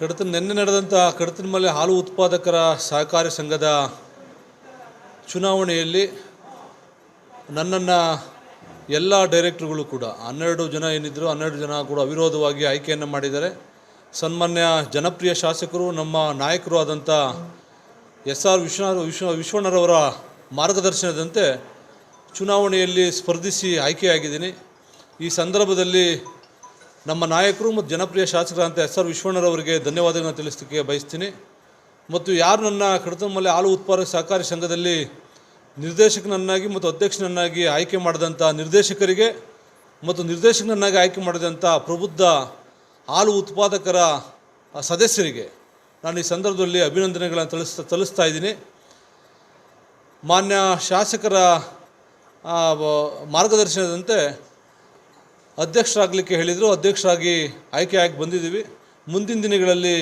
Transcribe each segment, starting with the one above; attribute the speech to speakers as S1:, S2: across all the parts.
S1: ಕಡತನ ನಿನ್ನೆ ನಡೆದಂಥ ಕಡತನ ಮೇಲೆ ಹಾಲು ಉತ್ಪಾದಕರ ಸಹಕಾರಿ ಸಂಘದ ಚುನಾವಣೆಯಲ್ಲಿ ನನ್ನನ್ನು ಎಲ್ಲ ಡೈರೆಕ್ಟ್ರುಗಳು ಕೂಡ, ಹನ್ನೆರಡು ಜನ ಏನಿದ್ದರು ಹನ್ನೆರಡು ಜನ ಕೂಡ ಅವಿರೋಧವಾಗಿ ಆಯ್ಕೆಯನ್ನು ಮಾಡಿದ್ದಾರೆ. ಸನ್ಮಾನ್ಯ ಜನಪ್ರಿಯ ಶಾಸಕರು, ನಮ್ಮ ನಾಯಕರು ಆದಂಥ ಎಸ್ ಆರ್ ವಿಶ್ವನಾಥ, ವಿಶ್ವ ವಿಶ್ವಣ್ಣರವರ ಮಾರ್ಗದರ್ಶನದಂತೆ ಚುನಾವಣೆಯಲ್ಲಿ ಸ್ಪರ್ಧಿಸಿ ಆಯ್ಕೆಯಾಗಿದ್ದೀನಿ. ಈ ಸಂದರ್ಭದಲ್ಲಿ ನಮ್ಮ ನಾಯಕರು ಮತ್ತು ಜನಪ್ರಿಯ ಶಾಸಕರಂತ ಎಸ್ ಆರ್ ವಿಶ್ವಣ್ಣರವರಿಗೆ ಧನ್ಯವಾದಗಳನ್ನು ತಿಳಿಸಲಿಕ್ಕೆ ಬಯಸ್ತೀನಿ. ಮತ್ತು ಯಾರು ನನ್ನ ಕಡತಮಲ್ಲಿ ಹಾಲು ಉತ್ಪಾದಕ ಸಹಕಾರಿ ಸಂಘದಲ್ಲಿ ನಿರ್ದೇಶಕನನ್ನಾಗಿ ಮತ್ತು ಅಧ್ಯಕ್ಷನನ್ನಾಗಿ ಆಯ್ಕೆ ಮಾಡಿದಂಥ ನಿರ್ದೇಶಕರಿಗೆ ಮತ್ತು ನಿರ್ದೇಶಕನನ್ನಾಗಿ ಆಯ್ಕೆ ಮಾಡಿದಂಥ ಪ್ರಬುದ್ಧ ಹಾಲು ಉತ್ಪಾದಕರ ಸದಸ್ಯರಿಗೆ ನಾನು ಈ ಸಂದರ್ಭದಲ್ಲಿ ಅಭಿನಂದನೆಗಳನ್ನು ತಲಿಸ್ತಾ ಇದ್ದೀನಿ. ಮಾನ್ಯ ಶಾಸಕರ ಮಾರ್ಗದರ್ಶನದಂತೆ ಅಧ್ಯಕ್ಷರಾಗಲಿಕ್ಕೆ ಹೇಳಿದರು ಅಧ್ಯಕ್ಷರಾಗಿ ಆಯ್ಕೆಯಾಗಿ ಬಂದಿದ್ದೀವಿ. ಮುಂದಿನ ದಿನಗಳಲ್ಲಿ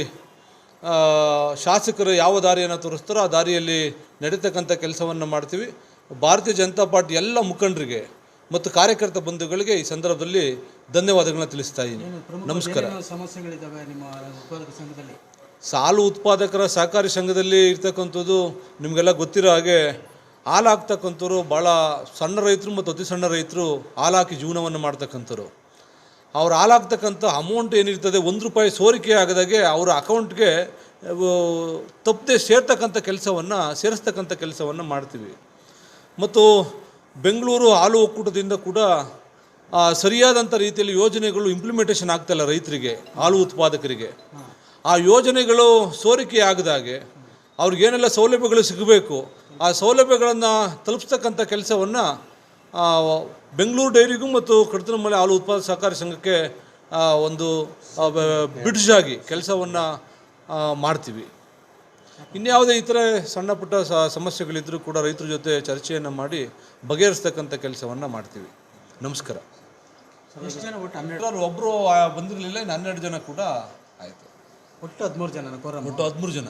S1: ಶಾಸಕರು ಯಾವ ದಾರಿಯನ್ನು ತೋರಿಸ್ತಾರೋ ಆ ದಾರಿಯಲ್ಲಿ ನಡೀತಕ್ಕಂಥ ಕೆಲಸವನ್ನು ಮಾಡ್ತೀವಿ. ಭಾರತೀಯ ಜನತಾ ಪಾರ್ಟಿ ಎಲ್ಲ ಮುಖಂಡರಿಗೆ ಮತ್ತು ಕಾರ್ಯಕರ್ತ ಬಂಧುಗಳಿಗೆ ಈ ಸಂದರ್ಭದಲ್ಲಿ ಧನ್ಯವಾದಗಳನ್ನ ತಿಳಿಸ್ತಾ ಇದ್ದೀನಿ. ನಮಸ್ಕಾರ.
S2: ಏನೇನು ಸಮಸ್ಯೆಗಳಿದ್ದಾವೆ ನಿಮ್ಮ ಉತ್ಪಾದಕ ಸಂಘದಲ್ಲಿ?
S1: ಸಾಲು ಉತ್ಪಾದಕರ ಸಹಕಾರಿ ಸಂಘದಲ್ಲಿ ಇರ್ತಕ್ಕಂಥದ್ದು ನಿಮಗೆಲ್ಲ ಗೊತ್ತಿರೋ ಹಾಗೆ ಹಾಲು ಹಾಕ್ತಕ್ಕಂಥವ್ರು ಭಾಳ ಸಣ್ಣ ರೈತರು ಮತ್ತು ಅತಿ ಸಣ್ಣ ರೈತರು ಹಾಲಾಕಿ ಜೀವನವನ್ನು ಮಾಡ್ತಕ್ಕಂಥವ್ರು. ಅವ್ರು ಹಾಲಾಗ್ತಕ್ಕಂಥ ಅಮೌಂಟ್ ಏನಿರ್ತದೆ, ಒಂದು ರೂಪಾಯಿ ಸೋರಿಕೆ ಆಗದಾಗೆ ಅವರ ಅಕೌಂಟ್ಗೆ ತಪ್ಪದೆ ಸೇರ್ತಕ್ಕಂಥ ಕೆಲಸವನ್ನು, ಸೇರಿಸ್ತಕ್ಕಂಥ ಕೆಲಸವನ್ನು ಮಾಡ್ತೀವಿ. ಮತ್ತು ಬೆಂಗಳೂರು ಹಾಲು ಒಕ್ಕೂಟದಿಂದ ಕೂಡ ಸರಿಯಾದಂಥ ರೀತಿಯಲ್ಲಿ ಯೋಜನೆಗಳು ಇಂಪ್ಲಿಮೆಂಟೇಷನ್ ಆಗ್ತಾಯಿಲ್ಲ ರೈತರಿಗೆ, ಹಾಲು ಉತ್ಪಾದಕರಿಗೆ. ಆ ಯೋಜನೆಗಳು ಸೋರಿಕೆ ಆಗದಾಗೆ ಅವ್ರಿಗೇನೆಲ್ಲ ಸೌಲಭ್ಯಗಳು ಸಿಗಬೇಕು. ಆ ಸೌಲಭ್ಯಗಳನ್ನು ತಲುಪಿಸ್ತಕ್ಕಂಥ ಕೆಲಸವನ್ನು ಬೆಂಗಳೂರು ಡೈರಿಗೂ ಮತ್ತು ಕಡತನಮಲೆ ಹಾಲು ಉತ್ಪಾದಕ ಸಹಕಾರಿ ಸಂಘಕ್ಕೆ ಒಂದು ಬ್ರಿಡ್ಜ್ ಆಗಿ ಕೆಲಸವನ್ನು ಮಾಡ್ತೀವಿ. ಇನ್ಯಾವುದೇ ಇತರೆ ಸಣ್ಣ ಪುಟ್ಟ ಸ ಸಮಸ್ಯೆಗಳಿದ್ದರೂ ಕೂಡ ರೈತರ ಜೊತೆ ಚರ್ಚೆಯನ್ನು ಮಾಡಿ ಬಗೆಹರಿಸ್ತಕ್ಕಂಥ ಕೆಲಸವನ್ನು ಮಾಡ್ತೀವಿ. ನಮಸ್ಕಾರ. ಒಬ್ಬರು ಬಂದಿರಲಿಲ್ಲ ಇನ್ನು ಹನ್ನೆರಡು ಜನ ಕೂಡ ಆಯಿತು.
S2: ಒಟ್ಟು ಹದಿಮೂರು ಜನ
S1: ಒಟ್ಟು ಹದಿಮೂರು ಜನ.